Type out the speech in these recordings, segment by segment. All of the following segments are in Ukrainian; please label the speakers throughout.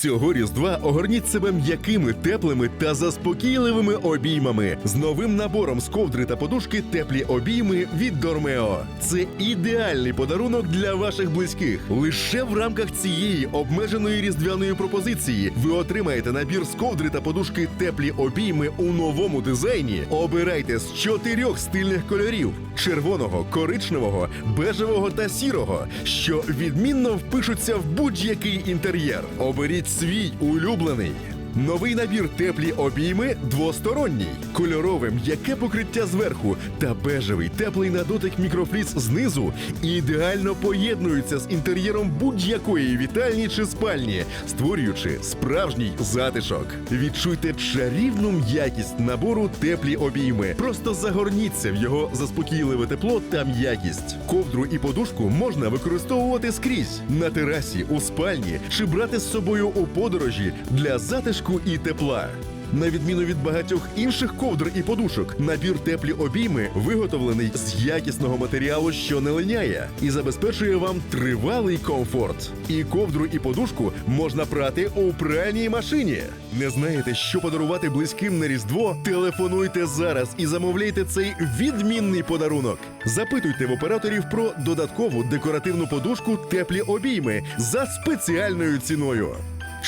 Speaker 1: Цього різдва огорніть себе м'якими, теплими та заспокійливими обіймами з новим набором з ковдри та подушки теплі обійми від Дормео. Це ідеальний подарунок для ваших близьких. Лише в рамках цієї обмеженої різдвяної пропозиції ви отримаєте набір з ковдри та подушки теплі обійми у новому дизайні. Обирайте з чотирьох стильних кольорів: червоного, коричневого, бежевого та сірого, що відмінно впишуться в будь-який інтер'єр. Оберіть свій улюблений. Новий набір теплі обійми двосторонній, кольорове м'яке покриття зверху та бежевий теплий на дотик мікрофліс знизу ідеально поєднуються з інтер'єром будь-якої вітальні чи спальні, створюючи справжній затишок. Відчуйте чарівну м'якість набору теплі обійми. Просто загорніться в його заспокійливе тепло та м'якість. Ковдру і подушку можна використовувати скрізь на терасі, у спальні чи брати з собою у подорожі для затишку і тепла. На відміну від багатьох інших ковдр і подушок, набір теплі обійми виготовлений з якісного матеріалу, що не линяє, і забезпечує вам тривалий комфорт. І ковдру і подушку можна прати у пральній машині. Не знаєте, що подарувати близьким на Різдво? Телефонуйте зараз і замовляйте цей відмінний подарунок. Запитуйте в операторів про додаткову декоративну подушку теплі обійми за спеціальною ціною.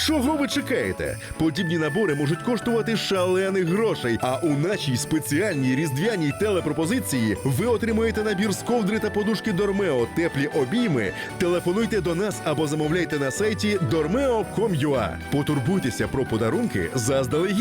Speaker 1: Чого ви чекаєте? Подібні набори можуть коштувати шалених грошей. А у нашій спеціальній різдвяній телепропозиції ви отримуєте набір з ковдри та подушки Дормео теплі обійми. Телефонуйте до нас або замовляйте на сайті dormeo.com.ua. Потурбуйтеся про подарунки заздалегідь.